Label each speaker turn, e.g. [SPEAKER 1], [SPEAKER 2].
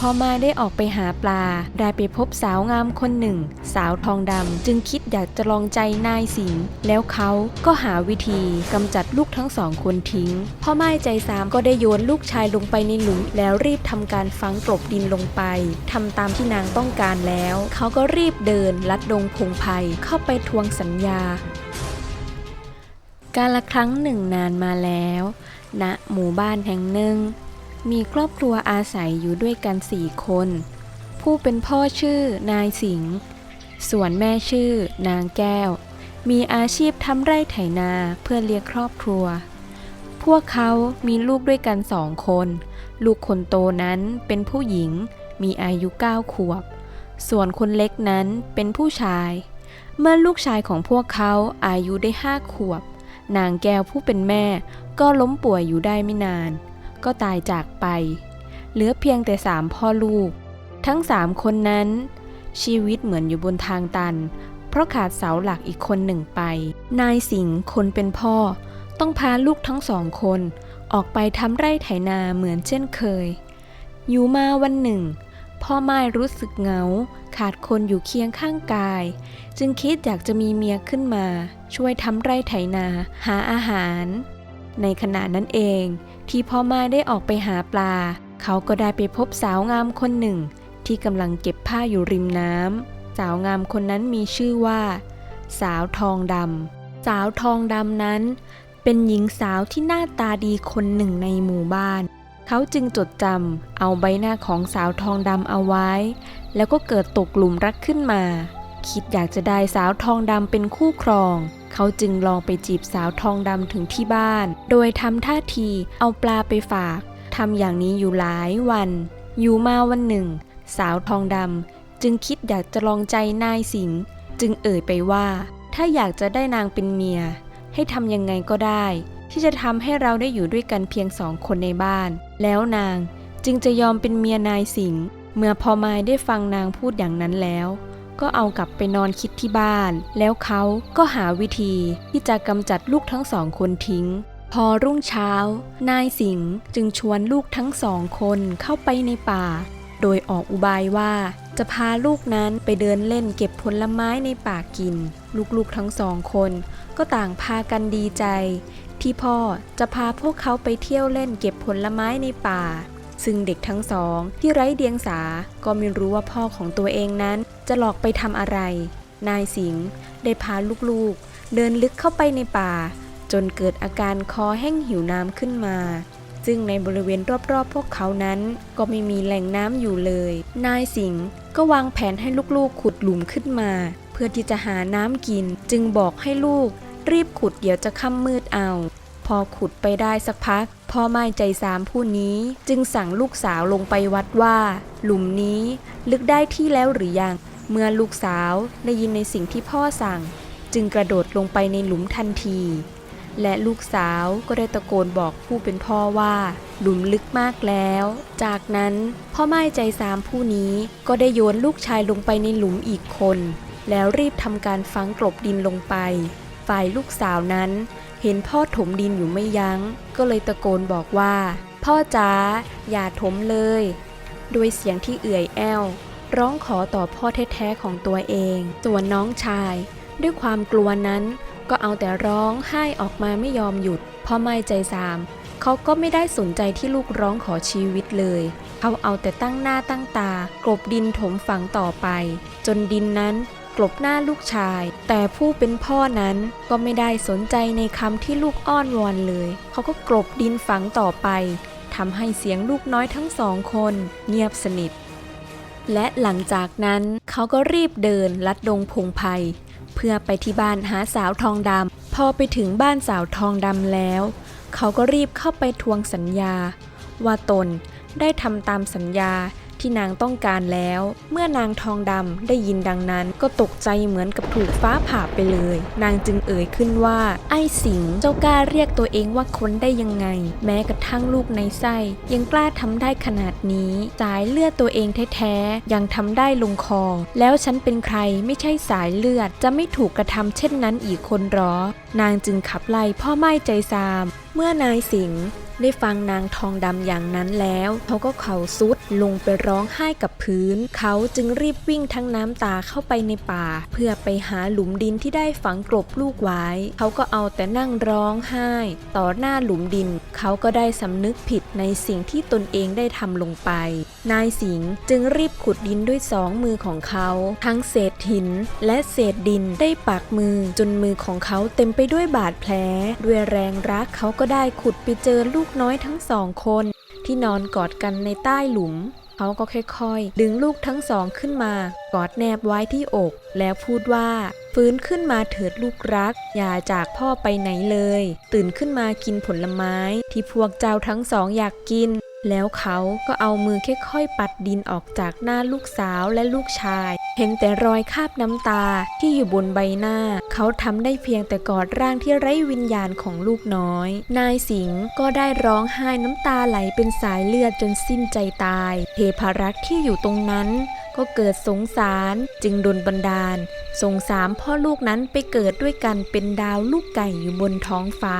[SPEAKER 1] พอมาได้ออกไปหาปลา ได้ไปพบสาวงามคนหนึ่ง สาวทองดำจึงคิดอยากจะลองใจนายสิงแล้วเขาก็หาวิธีกำจัดลูกทั้งสองคนทิ้ง พ่อไม้ใจสามก็ได้โยนลูกชายลงไปในหลุมแล้วรีบทำการฝังกลบดินลงไปทำตามที่นางต้องการแล้ว เขาก็รีบเดินลัดดงพงไพ่เข้าไปทวงสัญญา การละครั้งหนึ่งนานมาแล้วณหมู่บ้านแห่งหนึ่ง มีครอบครัวอาศัยอยู่ด้วยกันสี่คน ผู้เป็นพ่อชื่อนายสิงห์ส่วนแม่ชื่อนางแก้ว มีอาชีพทำไร่ไถนาเพื่อเลี้ยงครอบครัว พวกเขามีลูกด้วยกันสองคน ลูกคนโตนั้นเป็นผู้หญิง มีอายุเก้าขวบ ส่วนคนเล็กนั้นเป็นผู้ชาย เมื่อลูกชายของพวกเขาอายุได้ห้าขวบ นางแก้วผู้เป็นแม่ก็ล้มป่วยอยู่ได้ไม่นาน ก็ตายจากไป เหลือเพียงแต่สามพ่อลูก ทั้งสามคนนั้น ชีวิตเหมือนอยู่บนทางตัน เพราะขาดเสาหลักอีกคนหนึ่งไป นายสิงห์คนเป็นพ่อ ต้องพาลูกทั้งสองคนออกไปทำไร่ไถนาเหมือนเช่นเคย อยู่มาวันหนึ่ง พ่อไม้รู้สึกเหงา ขาดคนอยู่เคียงข้างกาย จึงคิดอยากจะมีเมียขึ้นมา ช่วยทำไร่ไถนา หาอาหาร ในขณะนั้นเอง ที่พ่อไม้ได้ออกไปหาปลา เขาก็ได้ไปพบสาวงามคนหนึ่ง ที่กำลังเก็บผ้าอยู่ริมน้ำสาวงามคนนั้นมีชื่อว่า สาวทองดำสาวทองดำนั้น เป็นหญิงสาวที่หน้าตาดีคนหนึ่งในหมู่บ้าน เขาจึงจดจำเอาใบหน้าของสาวทองดำเอาไว้ แล้วก็เกิดตกหลุมรักขึ้นมา คิดอยากจะได้สาวทองดำเป็นคู่ครอง เขาจึงลองไปจีบสาวทองดำถึงที่บ้าน โดยทำท่าทีเอาปลาไปฝากทำอย่างนี้อยู่หลายวัน อยู่มาวันหนึ่ง สาวทองดำจึงคิดอยากจะลองใจนายสิงห์จึงเอ่ยไปว่า ถ้าอยากจะได้นางเป็นเมีย ให้ทำยังไงก็ได้ ที่จะทำให้เราได้อยู่ด้วยกันเพียงสองคนในบ้าน แล้วนางจึงจะยอมเป็นเมียนายสิงห์เมื่อพอมายได้ฟังนางพูดอย่างนั้นแล้ว ก็เอากลับไปนอนคิดที่บ้าน แล้วเขาก็หาวิธีที่จะกำจัดลูกทั้งสองคนทิ้ง พอรุ่งเช้า นายสิงห์จึงชวนลูกทั้งสองคนเข้าไปในป่า โดยออกอุบายว่าจะพาลูกนั้นไปเดินเล่นเก็บผลไม้ในป่ากิน ลูกๆทั้งสองคน ก็ต่างพากันดีใจ ที่พ่อจะพาพวกเขาไปเที่ยวเล่นเก็บผลไม้ในป่า ซึ่งเด็กทั้งสองที่ไร้เดียงสา ก็ไม่รู้ว่าพ่อของตัวเองนั้นจะหลอกไปทำอะไร นายสิงห์ได้พาลูกๆ เดินลึกเข้าไปในป่า จนเกิดอาการคอแห้งหิวน้ำขึ้นมา ซึ่งในบริเวณรอบๆ พวกเขานั้นก็ไม่มีแหล่งน้ำอยู่เลย นายสิงห์ก็วางแผนให้ลูกๆ ขุดหลุมขึ้นมา เพื่อที่จะหาน้ำกิน จึงบอกให้ลูกรีบขุดเดี๋ยวจะค่ำมืดเอา พอขุดไปได้สักพัก พ่อไม้ใจสามผู้นี้จึงสั่งลูกสาวลงไปวัดว่า หลุมนี้ลึกได้ที่แล้วหรือยัง เมื่อลูกสาวได้ยินในสิ่งที่พ่อสั่ง จึงกระโดดลงไปในหลุมทันที และลูกสาวก็ได้ตะโกนบอกผู้เป็นพ่อว่า หลุมลึกมากแล้ว จากนั้นพ่อไม้ใจสามผู้นี้ก็ได้โยนลูกชายลงไปในหลุมอีกคน แล้วรีบทำการฝังกลบดินลงไป ฝ่ายลูกสาวนั้น เห็นพ่อถมดินอยู่ไม่ยัง้ง ก็เลยตะโกนบอกว่า พ่อจ๋าอย่าถมเลย โดยเสียงที่เอื่อยแอวร้องขอต่อพ่อแท้ๆของตัวเอง ส่วนน้องชาย ด้วยความกลัวนั้น ก็เอาแต่ร้องไห้ออกมาไม่ยอมหยุด พ่อไม่ใจสามเขาก็ไม่ได้สนใจที่ลูกร้องขอชีวิตเลย เขาเอาแต่ตั้งหน้าตั้งตากลบดินถมฝังต่อไป จนดินนั้น กลบหน้าลูกชาย แต่ผู้เป็นพ่อนั้นก็ไม่ได้สนใจในคำที่ลูกอ้อนวอนเลย เขาก็กลบดินฝังต่อไปทำให้เสียงลูกน้อยทั้งสองคน เงียบสนิท และหลังจากนั้นเขาก็รีบเดินลัดดงพงไพเพื่อไปที่บ้านหาสาวทองดำพอไปถึงบ้านสาวทองดำแล้ว เขาก็รีบเข้าไปทวงสัญญา ว่าตนได้ทำตามสัญญา ที่นางต้องการแล้ว เมื่อนางทองดำได้ยินดังนั้นก็ตกใจเหมือนกับถูกฟ้าผ่าไปเลย นางจึงเอ่ยขึ้นว่า ไอ้สิงเจ้ากล้าเรียกตัวเองว่าคนได้ยังไง แม้กระทั่งลูกในไส้ยังกล้าทำได้ขนาดนี้สายเลือดตัวเองแท้ๆยังทำได้ลงคอ แล้วฉันเป็นใครไม่ใช่สายเลือดจะไม่ถูกกระทำเช่นนั้นอีกคนหรอ นางจึงขับไล่พ่อไม้ใจซาม เมื่อนายสิง ได้ฟังนางทองดำอย่างนั้นแล้ว เขาก็เข่าซุดลงไปร้องไห้กับพื้น เขาจึงรีบวิ่งทั้งน้ำตาเข้าไปในป่า เพื่อไปหาหลุมดินที่ได้ฝังกลบลูกไว้ เขาก็เอาแต่นั่งร้องไห้ ต่อหน้าหลุมดิน เขาก็ได้สำนึกผิดในสิ่งที่ตนเองได้ทำลงไป นายสิงห์จึงรีบขุดดินด้วยสองมือของเขา ทั้งเศษหินและเศษดินได้ปักมือ จนมือของเขาเต็มไปด้วยบาดแผล ด้วยแรงรักเขาก็ได้ขุดไปเจอลูกน้อยทั้งสองคน ที่นอนกอดกันในใต้หลุม เขาก็ค่อยๆ ดึงลูกทั้งสองขึ้นมา กอดแนบไว้ที่อก แล้วพูดว่า ฟื้นขึ้นมาเถิดลูกรัก อย่าจากพ่อไปไหนเลย ตื่นขึ้นมากินผลไม้ ที่พวกเจ้าทั้งสองอยากกินแล้วเขาก็เอามือค่อยๆ ปัดดินออกจากหน้าลูกสาวและลูกชาย เห็นแต่รอยคาบน้ำตาที่อยู่บนใบหน้า เขาทำได้เพียงแต่กอดร่างที่ไร้วิญญาณของลูกน้อย นายสิงห์ก็ได้ร้องไห้น้ำตาไหลเป็นสายเลือดจนสิ้นใจตาย เทพารักษ์ที่อยู่ตรงนั้นก็เกิดสงสารจึงดลบันดาล ส่งสามพ่อลูกนั้นไปเกิดด้วยกันเป็นดาวลูกไก่อยู่บนท้องฟ้า